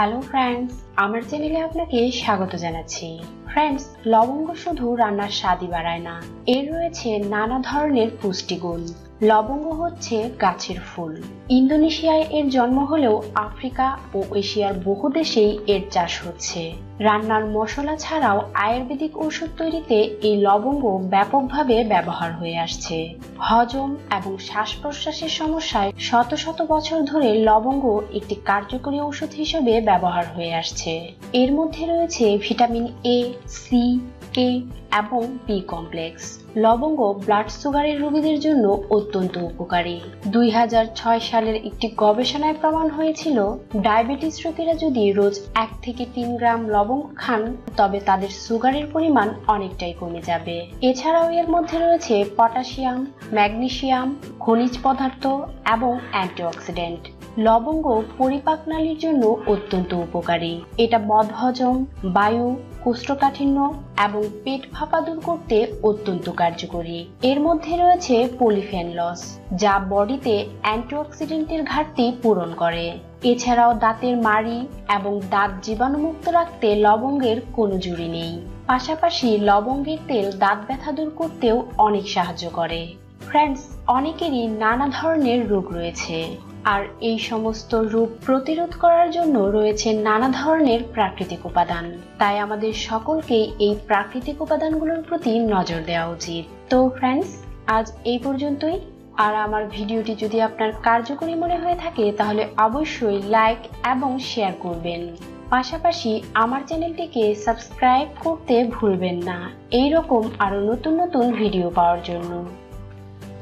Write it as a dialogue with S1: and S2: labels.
S1: Hello friends আমার চ্যানেলে আপনাকে স্বাগত জানাচ্ছি। ফ্রেন্ডস লবঙ্গ শুধু রান্নার স্বাদই বাড়ায় না, এর রয়েছে নানা ধরনের পুষ্টিগুণ। লবঙ্গ হচ্ছে গাছের ফুল। ইন্দোনেশিয়ায় এর জন্ম হলেও আফ্রিকা ও এশিয়ার বহু দেশেই এর চাষ হচ্ছে। রান্নার মশলা ছাড়াও আয়ুর্বেদিক ওষুধ তৈরিতে এই লবঙ্গ ব্যাপকভাবে ব্যবহার হয়ে আসছে। হজম এবং শ্বাস প্রশ্বাসের সমস্যায় শত শত বছর ধরে লবঙ্গ একটি কার্যকরী ওষুধ হিসেবে ব্যবহার হয়ে আসছে। এর মধ্যে রয়েছে ভিটামিন এ সি কে এবং বি কমপ্লেক্স লবঙ্গ ব্লাড সুগারের রোগীদের জন্য অত্যন্ত উপকারী। দুই হাজার ছয় সালের একটি গবেষণায় প্রমাণ হয়েছিল, ডায়াবেটিস রোগীরা যদি রোজ এক থেকে তিন গ্রাম লবঙ্গ খান, তবে তাদের সুগারের পরিমাণ অনেকটাই কমে যাবে। এছাড়াও এর মধ্যে রয়েছে পটাশিয়াম ম্যাগনেসিয়াম খনিজ পদার্থ এবং অ্যান্টিঅক্সিডেন্ট লবঙ্গ পরিপাকনালীর জন্য অত্যন্ত উপকারী। এটা বদহজম, বায়ু, কোষ্ঠকাঠিন্য এবং পেট ফাঁপা দূর করতে অত্যন্ত কার্যকরী। এর মধ্যে রয়েছে পলিফেনলস যা বডিতে অ্যান্টিঅক্সিডেন্টের ঘাটতি পূরণ করে। এছাড়াও দাঁতের মাড়ি এবং দাঁত জীবাণুমুক্ত রাখতে লবঙ্গের কোনো জুড়ি নেই। পাশাপাশি লবঙ্গের তেল দাঁত ব্যথা দূর করতেও অনেক সাহায্য করে। ফ্রেন্ডস অনেকেরই নানা ধরনের রোগ রয়েছে। আর এই সমস্ত রোগ প্রতিরোধ করার জন্য রয়েছে নানা ধরনের প্রাকৃতিক উপাদান। তাই আমাদের সকলকেই এই প্রাকৃতিক উপাদানগুলোর প্রতি নজর দেওয়া উচিত। তো ফ্রেন্ডস আজ এই পর্যন্তই। আর আমার ভিডিওটি যদি আপনার কার্যকরী মনে হয়ে থাকে, তাহলে অবশ্যই লাইক এবং শেয়ার করবেন। পাশাপাশি আমার চ্যানেলটিকে সাবস্ক্রাইব করতে ভুলবেন না। এই রকম আরও নতুন নতুন ভিডিও পাওয়ার জন্য।